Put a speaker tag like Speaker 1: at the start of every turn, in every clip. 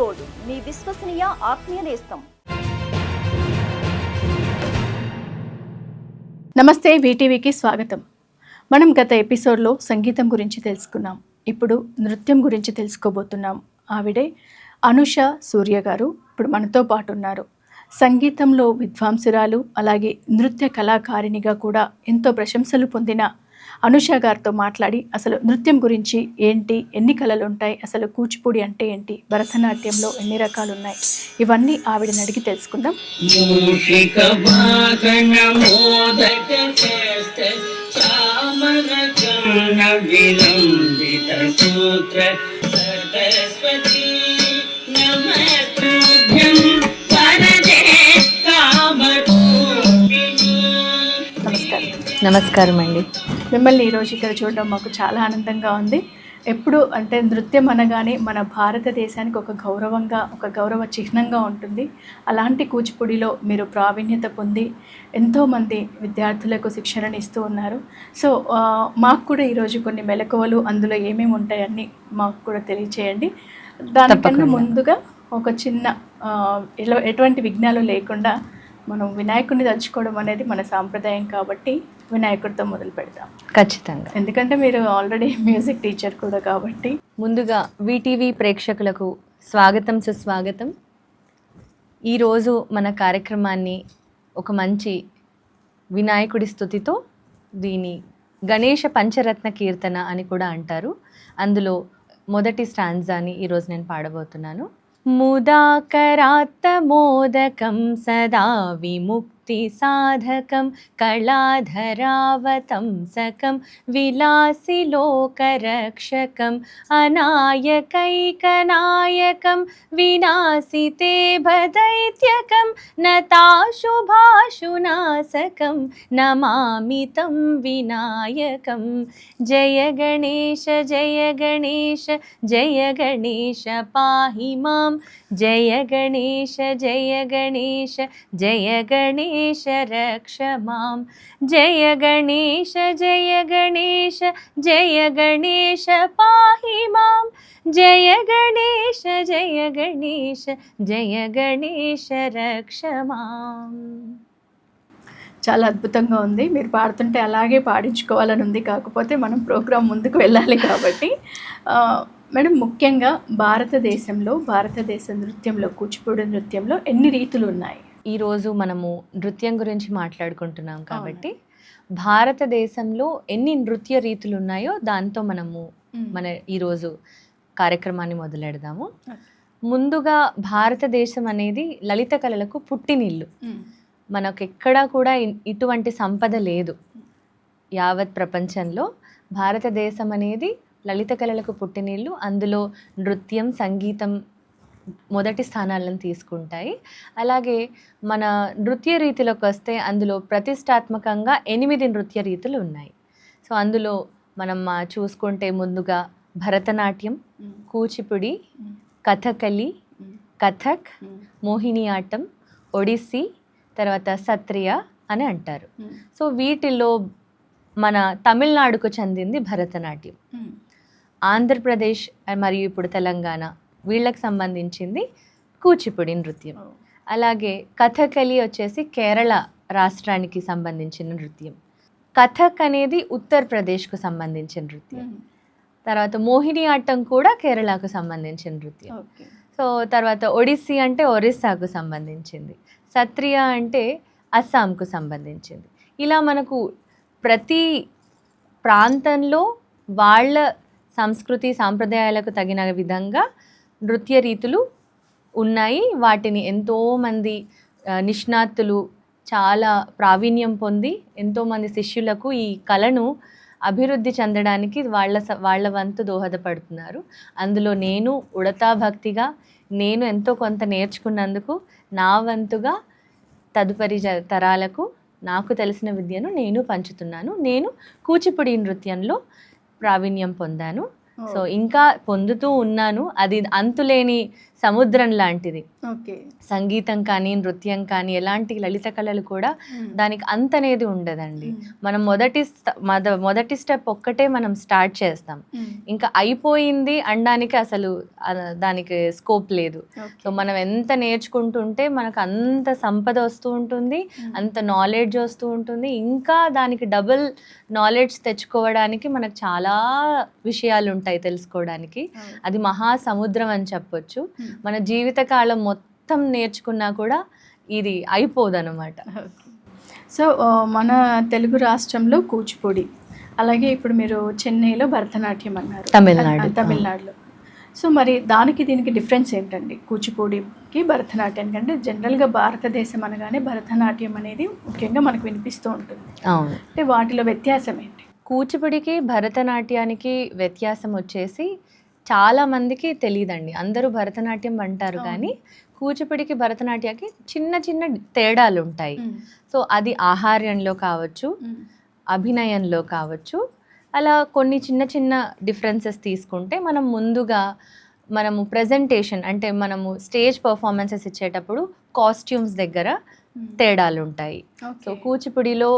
Speaker 1: Gold మీ విశ్వసనీయ ఆత్మీయ నేస్తం.
Speaker 2: నమస్తే వీటీవీకి స్వాగతం. మనం గత ఎపిసోడ్లో సంగీతం గురించి తెలుసుకున్నాం. ఇప్పుడు నృత్యం గురించి తెలుసుకోబోతున్నాం. ఆవిడే అనుష సూర్య గారు ఇప్పుడు మనతో పాటు ఉన్నారు సంగీతంలో విద్వాంసురాలు అలాగే నృత్య కళాకారిణిగా కూడా ఎంతో ప్రశంసలు పొందిన అనుష గారితో మాట్లాడి అసలు నృత్యం గురించి ఏంటి ఎన్ని కళలు ఉంటాయి అసలు కూచిపూడి అంటే ఏంటి భరతనాట్యంలో ఎన్ని రకాలు ఉన్నాయి ఇవన్నీ ఆవిడని అడిగి తెలుసుకుందాం.
Speaker 3: సూత్ర సరస్వతి నమస్తుభ్యం
Speaker 2: నమస్కారం
Speaker 4: అండి
Speaker 2: మిమ్మల్ని ఈరోజు ఇక్కడ చూడడం మాకు చాలా ఆనందంగా ఉంది. ఎప్పుడు అంటే నృత్యం అనగానే మన భారతదేశానికి ఒక గౌరవంగా ఒక గౌరవ చిహ్నంగా ఉంటుంది. అలాంటి కూచిపూడిలో మీరు ప్రావీణ్యత పొంది ఎంతోమంది విద్యార్థులకు శిక్షణను ఇస్తూ ఉన్నారు. సో మాకు కూడా ఈరోజు కొన్ని మెలకువలు అందులో ఏమేమి ఉంటాయని మాకు కూడా తెలియచేయండి. దానికన్నా. ముందుగా ఒక చిన్న ఎటువంటి విఘ్నాలు లేకుండా మనం వినాయకుడిని తలుచుకోవడం అనేది మన సాంప్రదాయం కాబట్టి వినాయకుడితో మొదలు పెడతాం.
Speaker 4: ఖచ్చితంగా.
Speaker 2: ఎందుకంటే మీరు ఆల్రెడీ మ్యూజిక్ టీచర్ కూడా కాబట్టి.
Speaker 4: ముందుగా వీటీవీ ప్రేక్షకులకు స్వాగతం సుస్వాగతం. ఈరోజు మన కార్యక్రమాన్ని ఒక మంచి వినాయకుడి స్తుతితో దీని గణేష పంచరత్న కీర్తన అని కూడా అంటారు. అందులో మొదటి స్టాంజాని ఈరోజు నేను పాడబోతున్నాను. मुदा करात्तमोदकं सदा विमुक्त। भक्तिसाधकं कलाधरावतं सकं विलासिलोकरक्षकम् अनायकैकनायकं विनाशिते भदैत्यकं नताशुभाशुनाशकं नमामि तं विनायकं। जय गणेश जय गणेश जय गणेश पाहि माँ। जय गणेश जय गणेश जय गणेश रक्ष मां जय गणेश जय गणेश जय गणेश पाहि मां जय गणेश जय गणेश जय गणेश रक्ष माम्
Speaker 2: చాలా అద్భుతంగా ఉంది మీరు పాడుతుంటే అలాగే పాడించుకోవాలని ఉంది కాకపోతే మనం ప్రోగ్రాం ముందుకు వెళ్ళాలి కాబట్టి ఆ, మేడం ముఖ్యంగా భారతదేశంలో భారతదేశ నృత్యంలో కూచిపూడి నృత్యంలో ఎన్ని రీతులు ఉన్నాయి
Speaker 4: ఈరోజు మనము నృత్యం గురించి మాట్లాడుకుంటున్నాం కాబట్టి భారతదేశంలో ఎన్ని నృత్య రీతులు ఉన్నాయో దాంతో మనము మన ఈరోజు కార్యక్రమాన్ని మొదలెడదాము. ముందుగా భారతదేశం అనేది లలిత కళలకు పుట్టినిల్లు. మనకు ఎక్కడా కూడా ఇటువంటి సంపద లేదు. యావత్ ప్రపంచంలో భారతదేశం అనేది లలిత కళలకు పుట్టినిల్లు. అందులో నృత్యం సంగీతం మొదటి స్థానాలను తీసుకుంటాయి. అలాగే మన నృత్య రీతిలోకి వస్తే అందులో ప్రతిష్టాత్మకంగా ఎనిమిది నృత్య రీతులు ఉన్నాయి. సో అందులో మనం చూసుకుంటే ముందుగా భరతనాట్యం కూచిపుడి కథకలి కథక్ మోహినియాట్టం ఒడిస్సీ తర్వాత సత్రియ అని అంటారు. సో వీటిలో మన తమిళనాడుకు చెందింది భరతనాట్యం. ఆంధ్రప్రదేశ్ మరియు ఇప్పుడు తెలంగాణ వీళ్ళకి సంబంధించింది కూచిపూడి నృత్యం. అలాగే కథకలి వచ్చేసి కేరళ రాష్ట్రానికి సంబంధించిన నృత్యం. కథక్ అనేది ఉత్తరప్రదేశ్కు సంబంధించిన నృత్యం. తర్వాత మోహిని ఆటం కూడా కేరళకు సంబంధించిన నృత్యం. సో తర్వాత ఒడిస్సీ అంటే ఒరిస్సాకు సంబంధించింది. సత్రియ అంటే అస్సాంకు సంబంధించింది. ఇలా మనకు ప్రతి ప్రాంతంలో వాళ్ళ సంస్కృతి సాంప్రదాయాలకు తగిన విధంగా నృత్య రీతులు ఉన్నాయి. వాటిని ఎంతోమంది నిష్ణాతులు చాలా ప్రావీణ్యం పొంది ఎంతోమంది శిష్యులకు ఈ కళను అభివృద్ధి చెందడానికి వాళ్ళ స- వాళ్ళ వంతు దోహదపడుతున్నారు. అందులో నేను ఉడతా భక్తిగా నేను ఎంతో కొంత నేర్చుకున్నందుకు నా వంతుగా తదుపరి జ- తరాలకు నాకు తెలిసిన విద్యను నేను పంచుతున్నాను. నేను కూచిపూడి నృత్యంలో ప్రావీణ్యం పొందాను. సో ఇంకా పొందుతూ ఉన్నాను. అది అంతులేని సముద్రం లాంటిది. సంగీతం కానీ నృత్యం కానీ ఎలాంటి లలిత కళలు కూడా దానికి అంత అనేది ఉండదండి మనం మొదటి మొదటి స్టెప్ ఒక్కటే మనం స్టార్ట్ చేస్తాం. ఇంకా అయిపోయింది అనడానికి అసలు దానికి స్కోప్ లేదు. సో మనం ఎంత నేర్చుకుంటుంటే మనకు అంత సంపద వస్తూ ఉంటుంది అంత నాలెడ్జ్ వస్తూ ఉంటుంది. ఇంకా దానికి డబుల్ నాలెడ్జ్ తెచ్చుకోవడానికి మనకు చాలా విషయాలు ఉంటాయి. తెలుసుకోవడానికి. అది మహాసముద్రం అని చెప్పొచ్చు. మన జీవితకాలం మొత్తం నేర్చుకున్నా కూడా ఇది అయిపోదన్నమాట.
Speaker 2: సో ఆ, మన తెలుగు రాష్ట్రంలో కూచిపూడి అలాగే ఇప్పుడు మీరు చెన్నైలో భరతనాట్యం అన్నారు.
Speaker 4: తమిళనాడు.
Speaker 2: తమిళనాడులో. సో మరి దానికి దీనికి డిఫరెన్స్ ఏంటండి? కూచిపూడికి భరతనాట్యానికి అంటే జనరల్గా భారతదేశం అనగానే భరతనాట్యం అనేది ముఖ్యంగా మనకు వినిపిస్తూ ఉంటుంది. అంటే వాటిలో వ్యత్యాసం ఏంటి
Speaker 4: కూచిపూడికి భరతనాట్యానికి వ్యత్యాసం వచ్చేసి చాలా మందికి తెలియదండి అందరూ భరతనాట్యం అంటారు. కానీ కూచిపూడికి భరతనాట్యానికి చిన్న చిన్న తేడాలు ఉంటాయి సో అది ఆహార్యంలో కావచ్చు అభినయంలో కావచ్చు అలా కొన్ని చిన్న చిన్న డిఫరెన్సెస్ తీసుకుంటే మనం ముందుగా మనము ప్రజెంటేషన్ అంటే మనము స్టేజ్ పర్ఫార్మెన్సెస్ ఇచ్చేటప్పుడు కాస్ట్యూమ్స్ దగ్గర తేడాలు ఉంటాయి సో కూచిపూడిలో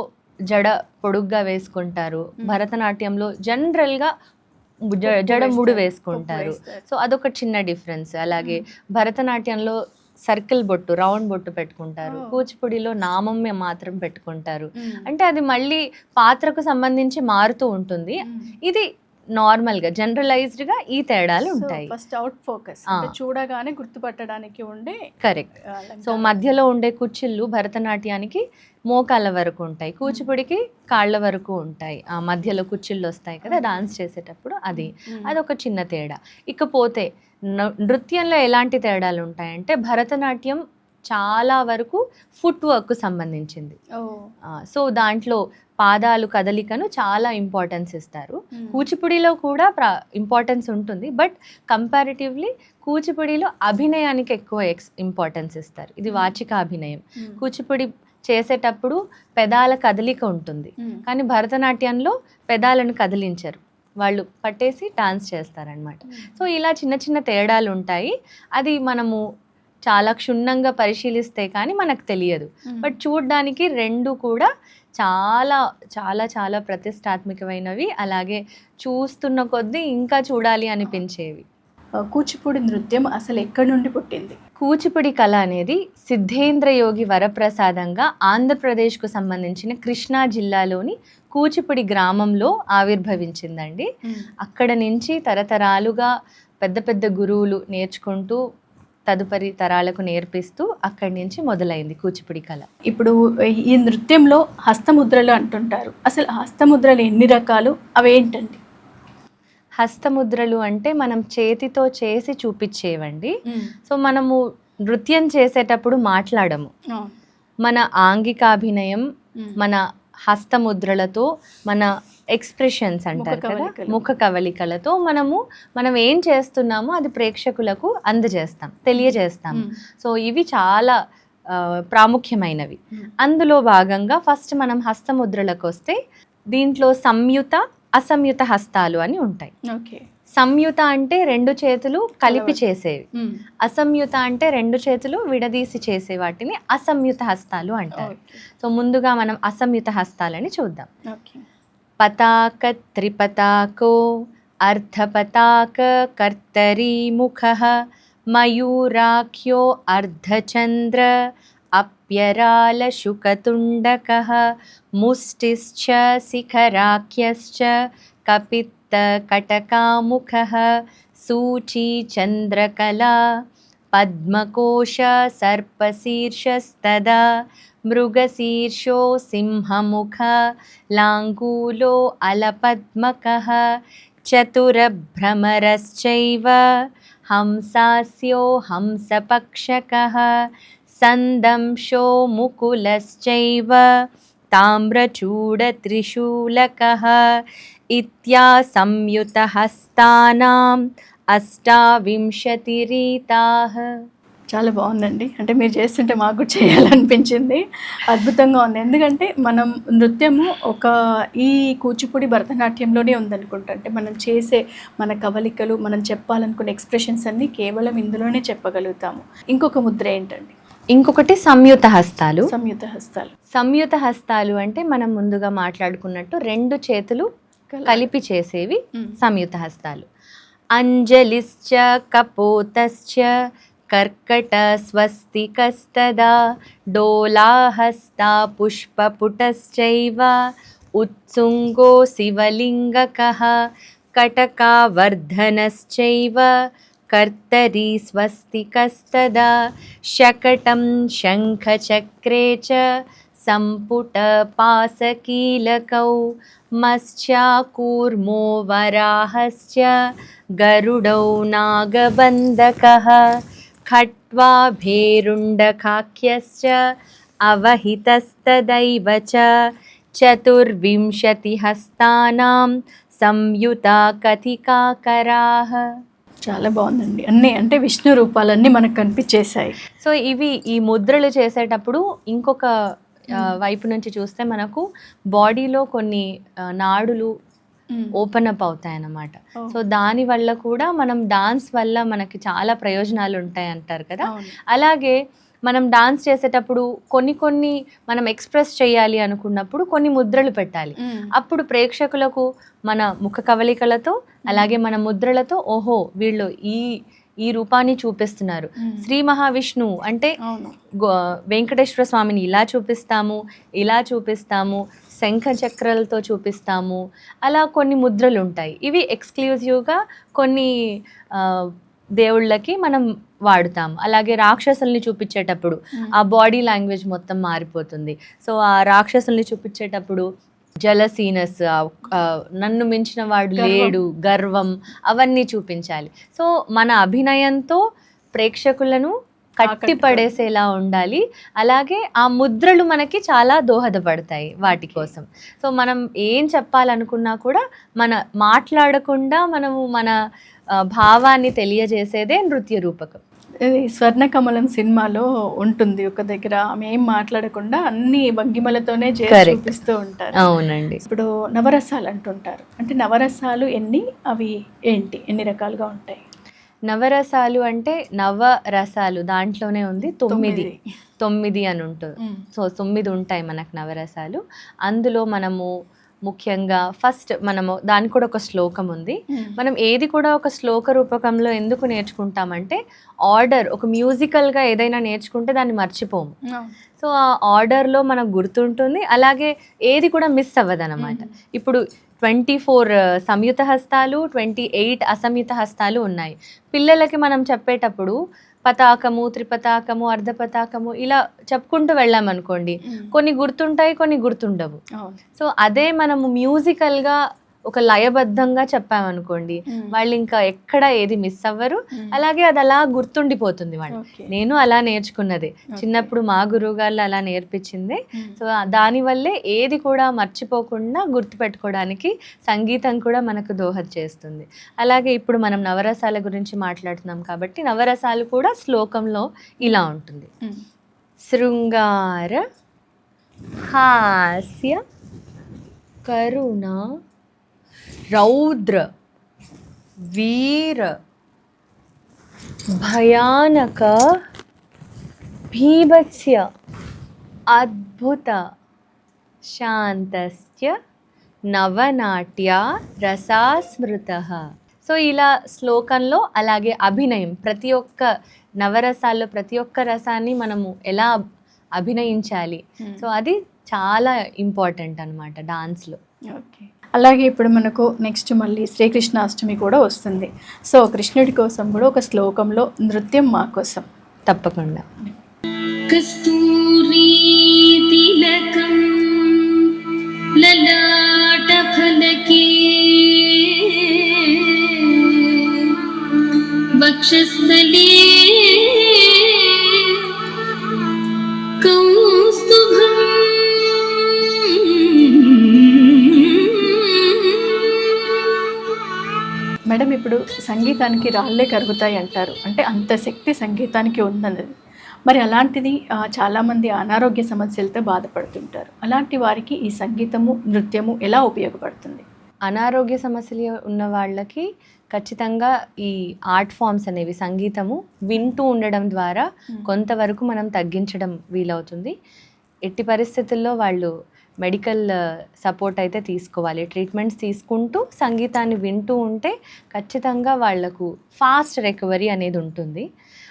Speaker 4: జడ పొడుగ్గా వేసుకుంటారు. భరతనాట్యంలో జనరల్గా జడ ముడి వేసుకుంటారు. సో అదొక చిన్న డిఫరెన్స్ అలాగే భరతనాట్యంలో సర్కిల్ బొట్టు రౌండ్ బొట్టు పెట్టుకుంటారు. కూచిపూడిలో నామం మాత్రం పెట్టుకుంటారు. అంటే అది మళ్ళీ పాత్రకు సంబంధించి మారుతూ ఉంటుంది. ఇది నార్మల్గా జనరలైజ్డ్గా ఈ తేడాలు ఉంటాయి.
Speaker 2: First out
Speaker 4: focus.
Speaker 2: చూడగానే గుర్తుపట్టడానికి ఉండే
Speaker 4: కరెక్ట్. సో మధ్యలో ఉండే కుచ్చిళ్ళు భరతనాట్యానికి మోకాళ్ళ వరకు ఉంటాయి. కూచిపూడికి కాళ్ళ వరకు ఉంటాయి. ఆ మధ్యలో కుచ్చిళ్ళు వస్తాయి కదా డాన్స్ చేసేటప్పుడు అది. అదొక చిన్న తేడా. ఇకపోతే నృత్యంలో ఎలాంటి తేడాలు ఉంటాయంటే భరతనాట్యం చాలా వరకు ఫుట్ వర్క్ సంబంధించింది. సో దాంట్లో పాదాలు కదలికను చాలా ఇంపార్టెన్స్ ఇస్తారు.
Speaker 2: మ్మ్.
Speaker 4: కూచిపూడిలో కూడా ప్ర ఇంపార్టెన్స్ ఉంటుంది. బట్ కంపారిటివ్లీ కూచిపూడిలో అభినయానికి ఎక్కువ ఎక్స్ ఇంపార్టెన్స్ ఇస్తారు. ఇది వాచిక అభినయం.
Speaker 2: మ్మ్.
Speaker 4: కూచిపూడి చేసేటప్పుడు పెదాల కదలిక ఉంటుంది. కానీ భరతనాట్యంలో పెదాలను కదిలించరు. వాళ్ళు పట్టేసి డాన్స్ చేస్తారనమాట సో ఇలా చిన్న చిన్న తేడాలు ఉంటాయి. అది మనము చాలా క్షుణ్ణంగా పరిశీలిస్తే కానీ మనకు తెలియదు. బట్ చూడ్డానికి రెండు కూడా చాలా చాలా చాలా ప్రతిష్టాత్మకమైనవి. అలాగే చూస్తున్న కొద్దీ ఇంకా చూడాలి అనిపించేవి.
Speaker 2: కూచిపూడి నృత్యం అసలు ఎక్కడి నుండి పుట్టింది?
Speaker 4: కూచిపూడి కళ అనేది సిద్ధేంద్ర యోగి వరప్రసాదంగా ఆంధ్రప్రదేశ్కు సంబంధించిన కృష్ణా జిల్లాలోని కూచిపూడి గ్రామంలో ఆవిర్భవించిందండి. అక్కడ నుంచి తరతరాలుగా పెద్ద పెద్ద గురువులు నేర్చుకుంటూ తదుపరి తరాలకు నేర్పిస్తూ అక్కడి నుంచి మొదలైంది కూచిపూడి కళ.
Speaker 2: ఇప్పుడు ఈ నృత్యంలో హస్తముద్రలు అంటుంటారు. అసలు హస్తముద్రలు ఎన్ని రకాలు? అవేంటండి?
Speaker 4: హస్తముద్రలు అంటే మనం చేతితో చేసి చూపించేవండి. సో మనము నృత్యం చేసేటప్పుడు మాట్లాడము. మన ఆంగికాభినయం మన హస్తముద్రలతో మన ఎక్స్ప్రెషన్స్ అంటారు కదా. ముఖ కవలికలతో మనము మనం ఏం చేస్తున్నామో అది ప్రేక్షకులకు అందజేస్తాం తెలియజేస్తాం. సో ఇవి చాలా ప్రాముఖ్యమైనవి. అందులో భాగంగా ఫస్ట్ మనం హస్తముద్రలకు వస్తే దీంట్లో సంయుత అసంయుత హస్తాలు అని ఉంటాయి.
Speaker 2: ఓకే.
Speaker 4: సంయుత అంటే రెండు చేతులు కలిపి చేసేవి. అసంయుత అంటే రెండు చేతులు విడదీసి చేసే వాటిని అసంయుత హస్తాలు అంటారు. సో ముందుగా మనం అసంయుత హస్తాలని చూద్దాం. पताकत्रिपताको अर्धपताककर्तरीमुखः मयूराख्यो अर्धचंद्र अप्यरालशुकतुण्डकः मुष्टिश्च शिखराख्यश्च कपित्तकटकामुखः सूचीचन्द्रकला पद्मकोश सर्पशीर्षस्तदा मृगशीर्षो सिंहमुख लाङ्गूलो अलपद्मकः चतुरभ्रमरश्चैव हंसास्यो हंसपक्षकः सन्दंशो मुकुलश्चैव ताम्रचूडत्रिशूलकः इत्यासंयुतहस्तानाम् అష్టావింశతిరీతాः.
Speaker 2: చాలా బాగుందండి. అంటే మీరు చేస్తుంటే మాకు కూడా చేయాలనిపించింది. అద్భుతంగా ఉంది. ఎందుకంటే మనం నృత్యము ఒక ఈ కూచిపూడి భరతనాట్యంలోనే ఉందనుకుంటా. అంటే మనం చేసే మన కవలికలు మనం చెప్పాలనుకునే ఎక్స్ప్రెషన్స్ అన్నీ కేవలం ఇందులోనే చెప్పగలుగుతాము. ఇంకొక ముద్ర ఏంటండి?
Speaker 4: ఇంకొకటి సంయుత హస్తాలు.
Speaker 2: సంయుత హస్తాలు.
Speaker 4: సంయుత హస్తాలు అంటే మనం ముందుగా మాట్లాడుకున్నట్టు రెండు చేతులు కలిపి చేసేవి. సంయుత హస్తాలు. अञ्जलिश्च कपोतश्च कर्कटस्वस्तिकस्तदा डोलाहस्ता पुष्पपुटश्चैव उत्सुङ्गो शिवलिङ्गकः कटकावर्धनश्चैव कर्तरी स्वस्तिकस्तदा शकटं शङ्खचक्रे च सम्पुटपासकीलकौ मत्स्याकूर्मो वराहश्च गरुडौ नागबन्धकः खट्वाभेरुण्डकाख्यश्च अवहितस्तदैव च चतुर्विंशतिहस्तानां संयुता कथिकाकराः
Speaker 2: చాలా బాగుందండి అన్నీ అంటే విష్ణు రూపాలన్నీ మనకు కనిపించేశాయి
Speaker 4: సో ఇవి ఈ ముద్రలు చేసేటప్పుడు ఇంకొక ఆ, వైపు నుంచి చూస్తే మనకు బాడీలో కొన్ని నాడులు ఓపెన్ అప్ అవుతాయి అన్నమాట
Speaker 2: Oh.
Speaker 4: సో దాని వల్ల కూడా మనం డాన్స్ వల్ల మనకి చాలా ప్రయోజనాలు ఉంటాయి అంటారు కదా. అలాగే మనం డాన్స్ చేసేటప్పుడు కొన్ని కొన్ని మనం ఎక్స్ప్రెస్ చేయాలి అనుకున్నప్పుడు కొన్ని ముద్రలు పెట్టాలి
Speaker 2: మ్మ్.
Speaker 4: అప్పుడు ప్రేక్షకులకు మన ముఖ కవలికలతో అలాగే మన ముద్రలతో ఓహో వీళ్ళు ఈ ఈ రూపాన్ని చూపిస్తున్నారు. శ్రీ మహావిష్ణువు అంటే వెంకటేశ్వర స్వామిని ఇలా చూపిస్తాము ఇలా చూపిస్తాము శంఖ చక్రాలతో చూపిస్తాము అలా కొన్ని ముద్రలు ఉంటాయి ఇవి ఎక్స్క్లూజివ్గా కొన్ని దేవుళ్ళకి మనం వాడుతాం అలాగే రాక్షసుల్ని చూపించేటప్పుడు ఆ బాడీ లాంగ్వేజ్ మొత్తం మారిపోతుంది. సో ఆ రాక్షసుల్ని చూపించేటప్పుడు జలసీనస్ నన్ను మించిన వాడు. లేడు గర్వం అవన్నీ చూపించాలి. సో మన అభినయంతో ప్రేక్షకులను కట్టి పడేసేలా ఉండాలి. అలాగే ఆ ముద్రలు మనకి చాలా దోహదపడతాయి వాటి కోసం. సో మనం ఏం చెప్పాలనుకున్నా కూడా మన మాట్లాడకుండా మనము మన భావాన్ని తెలియజేసేదే నృత్య రూపకం.
Speaker 2: ఇది స్వర్ణకమలం సినిమాలో ఉంటుంది ఒక దగ్గర. ఆమె ఏం మాట్లాడకుండా అన్ని భంగిమలతోనే చేసి. చూపిస్తూ ఉంటారు.
Speaker 4: అవునండి.
Speaker 2: ఇప్పుడు నవరసాలు అంటుంటారు. అంటే నవరసాలు ఎన్ని అవి ఏంటి? ఎన్ని రకాలుగా ఉంటాయి?
Speaker 4: నవరసాలు అంటే నవ రసాలు దాంట్లోనే ఉంది తొమ్మిది. తొమ్మిది. అని ఉంటుంది. సో తొమ్మిది ఉంటాయి మనకు నవరసాలు. అందులో మనము ముఖ్యంగా ఫస్ట్ మనము దానికి కూడా ఒక శ్లోకం ఉంది.
Speaker 2: మ్మ్.
Speaker 4: మనం ఏది కూడా ఒక శ్లోక రూపకంలో ఎందుకు నేర్చుకుంటామంటే ఆర్డర్ ఒక మ్యూజికల్గా ఏదైనా నేర్చుకుంటే దాన్ని మర్చిపోము.
Speaker 2: అవును.
Speaker 4: సో ఆ ఆర్డర్లో మనకు గుర్తుంటుంది అలాగే ఏది కూడా మిస్ అవ్వదు అనమాట ఇప్పుడు ట్వంటీ ఫోర్ సంయుత హస్తాలు ట్వంటీ ఎయిట్ అసంయుత హస్తాలు ఉన్నాయి. పిల్లలకి మనం చెప్పేటప్పుడు పతాకము త్రిపతాకము అర్ధపతాకము ఇలా చెప్పుకుంటూ వెళ్ళామనుకోండి. కొన్ని గుర్తుంటాయి కొన్ని గుర్తుండవు. సో అదే మనము మ్యూజికల్గా ఒక లయబద్ధంగా చెప్పామనుకోండి. వాళ్ళు ఇంకా ఎక్కడ ఏది మిస్ అవ్వరు. అలాగే అది అలా గుర్తుండిపోతుంది వాళ్ళు. నేను అలా నేర్చుకున్నదే చిన్నప్పుడు మా గురువు గారు అలా నేర్పించింది. సో దానివల్లే ఏది కూడా మర్చిపోకుండా గుర్తుపెట్టుకోవడానికి సంగీతం కూడా మనకు దోహద చేస్తుంది అలాగే ఇప్పుడు మనం నవరసాల గురించి మాట్లాడుతున్నాం కాబట్టి నవరసాలు కూడా శ్లోకంలో ఇలా ఉంటుంది. శృంగార హాస్య కరుణ రౌద్ర వీర భయానక భీభత్స్య అద్భుత శాంతస్య నవనాట్య రసాస్మృత. సో ఇలా శ్లోకంలో అలాగే అభినయం. ప్రతి ఒక్క నవరసాల్లో ప్రతి ఒక్క రసాన్ని మనము ఎలా అభినయించాలి. సో అది చాలా ఇంపార్టెంట్ అనమాట డాన్స్లో.
Speaker 2: ఓకే. అలాగే ఇప్పుడు మనకు నెక్స్ట్ మళ్ళీ శ్రీకృష్ణాష్టమి కూడా వస్తుంది. సో కృష్ణుడి కోసం కూడా ఒక శ్లోకంలో నృత్యం మా కోసం.
Speaker 4: తప్పకుండా.
Speaker 3: కస్తూరీ
Speaker 2: వక్షస్థలే ఇప్పుడు సంగీతానికి రాళ్ళే కరుగుతాయి అంటారు. అంటే అంత శక్తి సంగీతానికి ఉందన్నది మరి అలాంటిది చాలామంది అనారోగ్య సమస్యలతో బాధపడుతుంటారు. అలాంటి వారికి ఈ సంగీతము నృత్యము ఎలా ఉపయోగపడుతుంది?
Speaker 4: అనారోగ్య సమస్యలు ఉన్న వాళ్ళకి ఖచ్చితంగా ఈ ఆర్ట్ ఫామ్స్ అనేవి సంగీతము వింటూ ఉండడం ద్వారా కొంతవరకు మనం తగ్గించడం వీలవుతుంది. ఎట్టి పరిస్థితుల్లో వాళ్ళు మెడికల్ సపోర్ట్ అయితే తీసుకోవాలి. ట్రీట్మెంట్స్ తీసుకుంటూ సంగీతాన్ని వింటూ ఉంటే ఖచ్చితంగా వాళ్ళకు ఫాస్ట్ రికవరీ అనేది ఉంటుంది.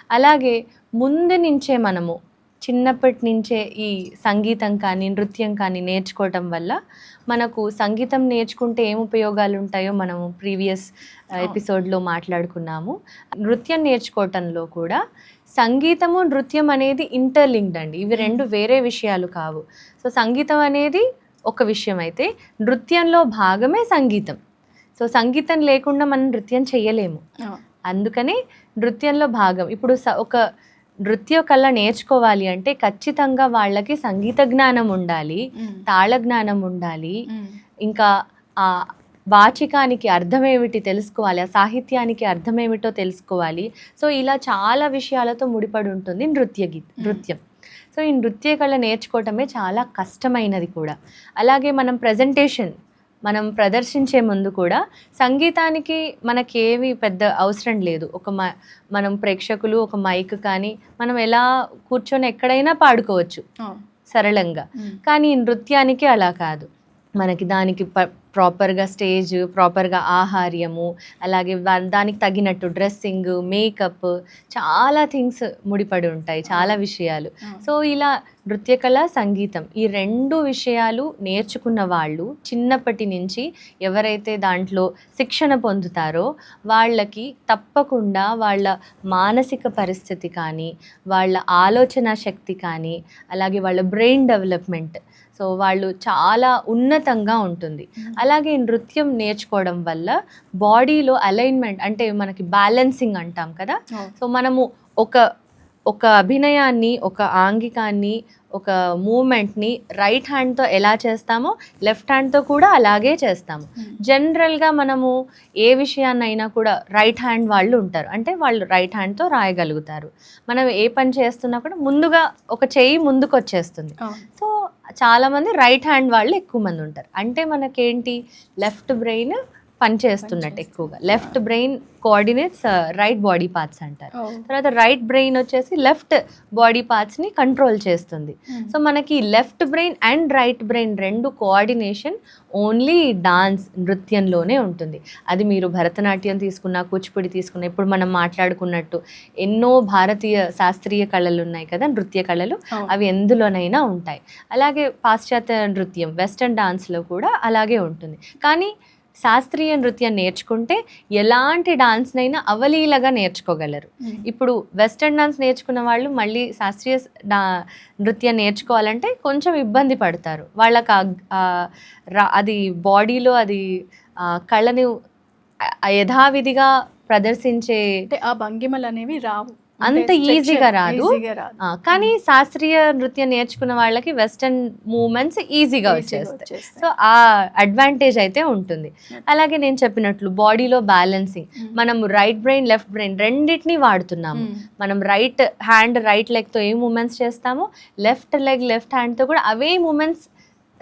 Speaker 4: అలాగే ముందు నుంచే మనము చిన్నప్పటి నుంచే ఈ సంగీతం కానీ నృత్యం కానీ నేర్చుకోవటం వల్ల మనకు సంగీతం నేర్చుకుంటే ఏం ఉపయోగాలు ఉంటాయో మనము ప్రీవియస్ ఎపిసోడ్లో మాట్లాడుకున్నాము. నృత్యం నేర్చుకోవటంలో కూడా సంగీతము నృత్యం అనేది ఇంటర్లింక్డ్ అండి. ఇవి రెండు వేరే విషయాలు కావు. సో సంగీతం అనేది ఒక విషయం అయితే నృత్యంలో భాగమే సంగీతం. సో సంగీతం లేకుండా మనం నృత్యం చేయలేము అందుకని నృత్యంలో భాగం. ఇప్పుడు స- ఒక నృత్య కళ నేర్చుకోవాలి అంటే ఖచ్చితంగా వాళ్ళకి సంగీత జ్ఞానం ఉండాలి తాళ జ్ఞానం ఉండాలి. ఇంకా ఆ వాచికానికి అర్థం ఏమిటి తెలుసుకోవాలి ఆ సాహిత్యానికి అర్థం ఏమిటో తెలుసుకోవాలి. సో ఇలా చాలా విషయాలతో ముడిపడి ఉంటుంది నృత్య గీత్ నృత్యం. సో ఈ నృత్య కళ నేర్చుకోవటమే చాలా కష్టమైనది కూడా. అలాగే మనం ప్రజెంటేషన్ మనం ప్రదర్శించే ముందు కూడా సంగీతానికి మనకేవి పెద్ద అవసరం లేదు. ఒక మ మనం ప్రేక్షకులు ఒక మైక్ కానీ మనం ఎలా కూర్చొని ఎక్కడైనా పాడుకోవచ్చు. సరళంగా. కానీ ఈ నృత్యానికి అలా కాదు. మనకి దానికి ప ప్రాపర్గా స్టేజ్ ప్రాపర్గా ఆహార్యము అలాగే దానికి తగినట్టు డ్రెస్సింగ్ మేకప్ చాలా థింగ్స్ ముడిపడి ఉంటాయి చాలా విషయాలు. సో ఇలా నృత్యకళ సంగీతం ఈ రెండు విషయాలు నేర్చుకున్న వాళ్ళు చిన్నప్పటి నుంచి ఎవరైతే దాంట్లో శిక్షణ పొందుతారో వాళ్ళకి తప్పకుండా వాళ్ళ మానసిక పరిస్థితి కానీ వాళ్ళ ఆలోచన శక్తి కానీ అలాగే వాళ్ళ బ్రెయిన్ డెవలప్మెంట్ సో వాళ్ళు చాలా ఉన్నతంగా ఉంటుంది. అలాగే నృత్యం నేర్చుకోవడం వల్ల బాడీలో అలైన్మెంట్ అంటే మనకి బ్యాలెన్సింగ్ అంటాం కదా. సో మనము ఒక ఒక అభినయాన్ని ఒక ఆంగికాన్ని ఒక మూమెంట్ని రైట్ హ్యాండ్తో ఎలా చేస్తామో లెఫ్ట్ హ్యాండ్తో కూడా అలాగే చేస్తాము. జనరల్గా మనము ఏ విషయాన్నైనా కూడా రైట్ హ్యాండ్ వాళ్ళు ఉంటారు. అంటే వాళ్ళు రైట్ హ్యాండ్తో రాయగలుగుతారు. మనం ఏ పని చేస్తున్నా కూడా ముందుగా ఒక చెయ్యి ముందుకు వచ్చేస్తుంది సో చాలామంది రైట్ హ్యాండ్ వాళ్ళు ఎక్కువ మంది ఉంటారు. అంటే మనకేంటి? లెఫ్ట్ బ్రెయిన్ పనిచేస్తున్నట్టు ఎక్కువగా. Left brain coordinates right body parts అంటారు. తర్వాత రైట్ బ్రెయిన్ వచ్చేసి లెఫ్ట్ బాడీ పార్ట్స్ని కంట్రోల్ చేస్తుంది. సో మనకి left brain and right brain రెండు కోఆర్డినేషన్ ఓన్లీ డాన్స్ నృత్యంలోనే ఉంటుంది. అది మీరు భరతనాట్యం తీసుకున్న కూచిపూడి తీసుకున్న ఇప్పుడు మనం మాట్లాడుకున్నట్టు ఎన్నో భారతీయ శాస్త్రీయ కళలు ఉన్నాయి కదా నృత్య కళలు అవి ఎందులోనైనా ఉంటాయి. అలాగే పాశ్చాత్య నృత్యం వెస్టర్న్ డాన్స్లో కూడా అలాగే ఉంటుంది. కానీ శాస్త్రీయ నృత్యం నేర్చుకుంటే ఎలాంటి డాన్స్నైనా అవలీలగా నేర్చుకోగలరు. ఇప్పుడు వెస్టర్న్ డాన్స్ నేర్చుకున్న వాళ్ళు మళ్ళీ శాస్త్రీయ డా నృత్యం నేర్చుకోవాలంటే కొంచెం ఇబ్బంది పడతారు. వాళ్ళకి అది బాడీలో అది కళని ఆ యథావిధిగా ప్రదర్శించే
Speaker 2: అంటే ఆ భంగిమలు అనేవి రావు.
Speaker 4: అంత ఈజీగా రాదు. కానీ శాస్త్రీయ నృత్యం నేర్చుకున్న వాళ్ళకి వెస్టర్న్ మూమెంట్స్ ఈజీగా వచ్చేస్తాయి. సో ఆ అడ్వాంటేజ్ అయితే ఉంటుంది. అలాగే నేను చెప్పినట్లు బాడీలో బ్యాలెన్సింగ్. మనం రైట్ బ్రెయిన్ లెఫ్ట్ బ్రెయిన్ రెండింటిని వాడుతున్నాము. మనం రైట్ హ్యాండ్ రైట్ లెగ్తో ఏ మూమెంట్స్ చేస్తామో లెఫ్ట్ లెగ్ లెఫ్ట్ హ్యాండ్తో కూడా అవే మూమెంట్స్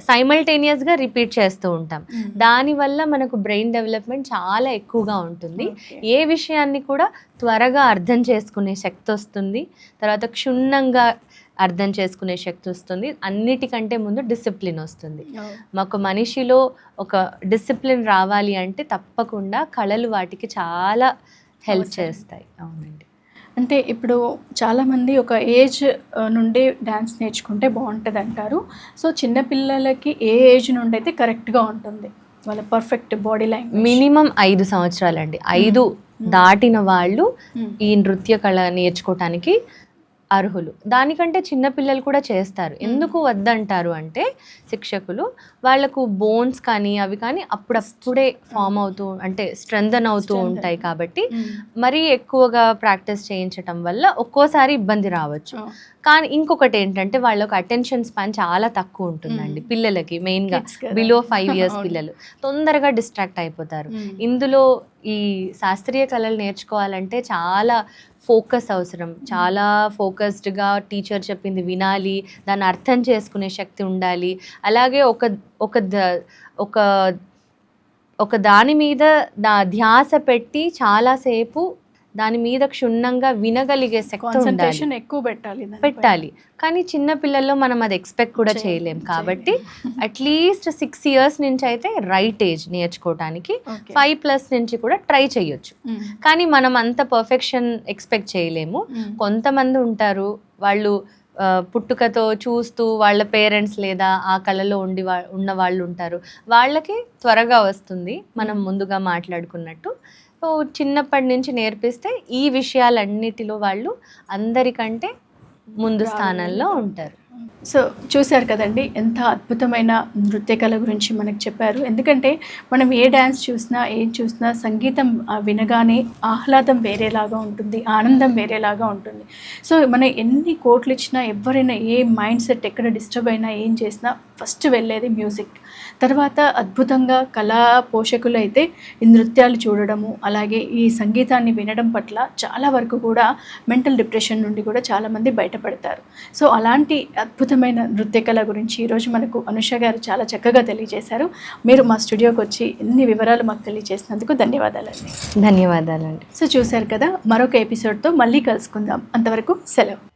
Speaker 4: సైమల్టేనియస్గా రిపీట్ చేస్తూ ఉంటాం. దానివల్ల మనకు బ్రెయిన్ డెవలప్మెంట్ చాలా ఎక్కువగా ఉంటుంది. ఏ విషయాన్ని కూడా త్వరగా అర్థం చేసుకునే శక్తి వస్తుంది తర్వాత క్షుణ్ణంగా అర్థం చేసుకునే శక్తి వస్తుంది అన్నిటికంటే ముందు డిసిప్లిన్ వస్తుంది. మాకు మనిషిలో ఒక డిసిప్లిన్ రావాలి అంటే తప్పకుండా కళలు వాటికి చాలా హెల్ప్. చేస్తాయి అవునండి
Speaker 2: అంటే ఇప్పుడు చాలామంది ఒక ఏజ్ నుండి డ్యాన్స్ నేర్చుకుంటే బాగుంటుంది అంటారు సో చిన్నపిల్లలకి ఏ ఏజ్ నుండి అయితే కరెక్ట్గా ఉంటుంది? వాళ్ళ పర్ఫెక్ట్ బాడీ లాంగ్వేజ్.
Speaker 4: మినిమం ఐదు సంవత్సరాలండి. ఐదు దాటిన వాళ్ళు. ఈ నృత్య కళ నేర్చుకోవటానికి అర్హులు దానికంటే చిన్న పిల్లలు కూడా చేస్తారు ఎందుకు వద్దంటారు అంటే శిక్షకులు వాళ్ళకు బోన్స్ కానీ అవి కానీ అప్పుడప్పుడే ఫామ్ అవుతూ అంటే స్ట్రెంథన్ అవుతూ. ఉంటాయి కాబట్టి మరీ ఎక్కువగా ప్రాక్టీస్ చేయించటం వల్ల ఒక్కోసారి ఇబ్బంది రావచ్చు. కానీ ఇంకొకటి ఏంటంటే వాళ్ళకు అటెన్షన్ స్పాన్ చాలా తక్కువ ఉంటుందండి. పిల్లలకి మెయిన్గా. Below five years. పిల్లలు తొందరగా డిస్ట్రాక్ట్ అయిపోతారు. ఇందులో ఈ శాస్త్రీయ కళలు నేర్చుకోవాలంటే చాలా ఫోకస్ అవసరం. చాలా ఫోకస్డ్గా టీచర్ చెప్పింది వినాలి దాన్ని అర్థం చేసుకునే శక్తి ఉండాలి. అలాగే ఒక ఒక ద- ఒక ఒక దాని మీద దా ధ్యాస పెట్టి చాలాసేపు దాని మీద క్షుణ్ణంగా వినగలిగే
Speaker 2: కాన్సన్ట్రేషన్ ఎక్కువ పెట్టాలి.
Speaker 4: పెట్టాలి కానీ చిన్న పిల్లల్లో మనం అది ఎక్స్పెక్ట్ కూడా
Speaker 2: చేయం-
Speaker 4: చేయలేం కాబట్టి. అట్లీస్ట్ సిక్స్ ఇయర్స్ నుంచి అయితే రైట్ ఏజ్ నేర్చుకోవడానికి. ఫైవ్ ప్లస్ నుంచి కూడా ట్రై చేయొచ్చు
Speaker 2: Mm.
Speaker 4: కానీ మనం అంత పర్ఫెక్షన్ ఎక్స్పెక్ట్ చేయలేము
Speaker 2: Mm.
Speaker 4: కొంతమంది ఉంటారు వాళ్ళు పుట్టుకతో చూస్తూ వాళ్ళ పేరెంట్స్ లేదా ఆ కళలో ఉండి వా ఉన్న వాళ్ళు ఉంటారు వాళ్ళకి త్వరగా వస్తుంది మనం ముందుగా మాట్లాడుకున్నట్టు సో చిన్నప్పటి నుంచి నేర్పిస్తే ఈ విషయాలన్నిటిలో వాళ్ళు అందరికంటే ముందు స్థానంలో ఉంటారు.
Speaker 2: సో చూశారు కదండి ఎంత అద్భుతమైన నృత్య కళ గురించి మనకు చెప్పారు. ఎందుకంటే మనం ఏ డ్యాన్స్ చూసినా ఏం చూసినా సంగీతం వినగానే ఆహ్లాదం వేరేలాగా ఉంటుంది ఆనందం వేరేలాగా ఉంటుంది. సో మనం ఎన్ని కోట్లు ఇచ్చినా ఎవరైనా ఏ మైండ్ సెట్ ఎక్కడ డిస్టర్బ్ అయినా ఏం చేసినా ఫస్ట్ వెళ్ళేది మ్యూజిక్. తర్వాత అద్భుతంగా కళా పోషకులు అయితే ఈ నృత్యాలు చూడడము అలాగే ఈ సంగీతాన్ని వినడం పట్ల చాలా వరకు కూడా మెంటల్ డిప్రెషన్ నుండి కూడా చాలామంది బయటపడతారు. సో అలాంటి అద్భుతమైన నృత్య కళ గురించి ఈరోజు మనకు అనుష గారు చాలా చక్కగా తెలియజేశారు. మీరు మా స్టూడియోకి వచ్చి ఎన్ని వివరాలు మాకు తెలియజేసినందుకు ధన్యవాదాలండి.
Speaker 4: ధన్యవాదాలండి.
Speaker 2: సో చూశారు కదా మరొక ఎపిసోడ్తో మళ్ళీ కలుసుకుందాం. అంతవరకు సెలవు.